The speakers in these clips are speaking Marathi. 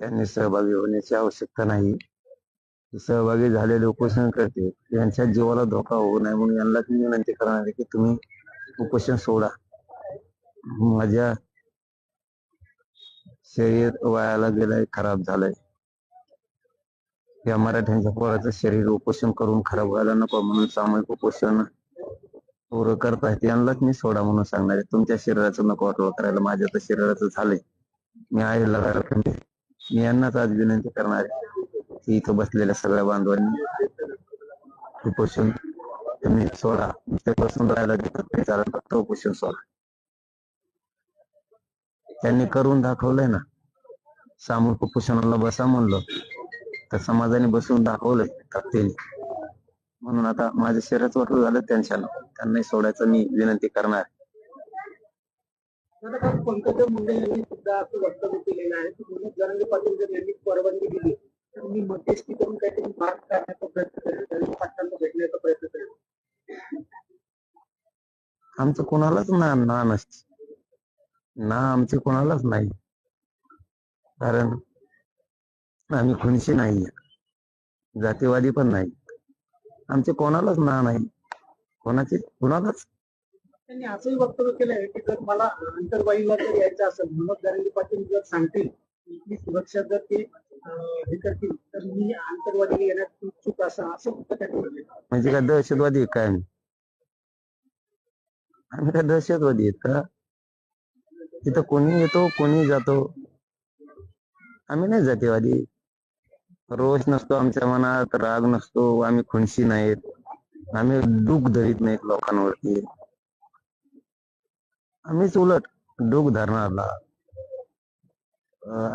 त्यांनी सहभागी होण्याची आवश्यकता नाही. सहभागी झालेले उपोषण करते. यांच्या जीवाला धोका होऊ नये म्हणून यांना मी विनंती करणार आहे की तुम्ही उपोषण सोडा. माझ्या शरीर वयाला गेलंय खराब झालंय. या मराठ्यांच्या पोराचं शरीर उपोषण करून खराब व्हायला नको म्हणून सामूहिक उपोषण पोरं करतायत. यांनाच मी सोडा म्हणून सांगणार आहे. तुमच्या शरीराचं नको वाटलं करायला. माझ्या तर शरीराचं झालंय. मी आहे लगायला मी यांनाच आज विनंती करणार आहे की इथं बसलेल्या सगळ्या बांधवांनी उपोषण तुम्ही सोडा. ते बसून राहायला देतात नाही फक्त उपोषण सोडा. त्यांनी करून दाखवलंय ना सामूहिक उपोषणाला बसा म्हणलं तर समाजाने बसून दाखवलंय ताकदीने. म्हणून आता माझ्या शरीरात वाटलं झालं त्यांच्यानं. त्यांनाही सोडायचं मी विनंती करणार पंकजा मुंडे यांनी सुद्धा असं वक्तव्य केलेलं आहे की मनोज जरांगे पाटील जर यांनी परवानगी दिली तर मी मध्यस्थी करून काहीतरी मार्ग काढण्याचा प्रयत्न करेल जरांगे पाटलांना भेटण्याचा प्रयत्न करेल आमचं कोणालाच ना ना नसते. ना आमचे कोणालाच नाही. कारण आम्ही खुनशी नाही जातीवादी पण नाही. आमचे कोणालाच ना नाही. कोणाचे कोणालाच त्यांनी असंही वक्तव्य केलं आहे की जर मला अंतरवाईला जर यायचं असेल मनोज जरांगे पाटील जर सांगतील इथली सुरक्षा जर ते हे करतील तर मी आंतरवादीला येण्यात इच्छुक असं असं फक्त त्यांनी म्हणजे काय दहशतवादी आहे काय? आम्ही आम्ही काय दहशतवादी आहेत का? तिथं कोणी येतो कोणी जातो? आम्ही नाही जातीवादी. रोष नसतो आमच्या मनात राग नसतो आम्ही खुनशी नाहीत. आम्ही दुःख धरीत नाहीत लोकांवरती. आम्हीच उलट डोक धरणारला.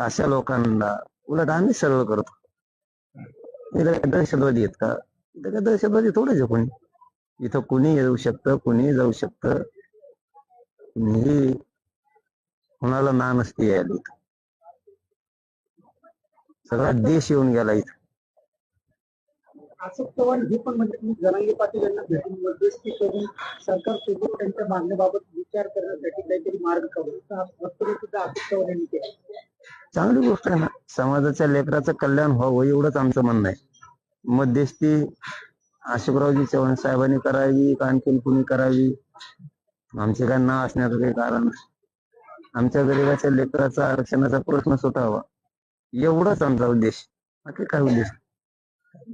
अशा लोकांना उलट आम्ही सरळ करतो. दहशतवादी आहेत का? इथं काय दहशतवादी थोडेच आहे कोणी. इथं कुणी येऊ शकतं कुणी जाऊ शकतं. कुणीही कुणाला ना नसते यायला इथं. सगळा देश येऊन गेला इथं. अशोक चव्हाण हे पण म्हणजे तुम्ही जरांगे पाटील यांना भेटून मध्यस्थी करून सरकार सोबत त्यांच्या मागण्याबाबत विचार करण्यासाठी काहीतरी मार्ग काढू. सुद्धा अशोक चव्हाण यांनी केला. चांगली गोष्ट आहे ना. समाजाच्या लेकराचं कल्याण व्हावं एवढंच आमचं म्हणणं आहे. मध्यस्थी अशोकरावजी चव्हाण साहेबांनी करावी का आणखीन कुणी करावी? आमचे काय नाव असण्याचं काही कारण आमच्या गरीबाच्या लेकराचा आरक्षणाचा प्रश्न सुटावा. एवढाच आमचा उद्देश. बाकी काय उद्देश?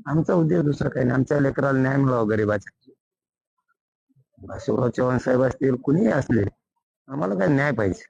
आमचा उद्देश दुसरा काही नाही. आमच्या लेकराला न्याय मिळावा गरीबाच्या शिवराव चव्हाण साहेब असतील कुणीही असले आम्हाला काय न्याय पाहिजे.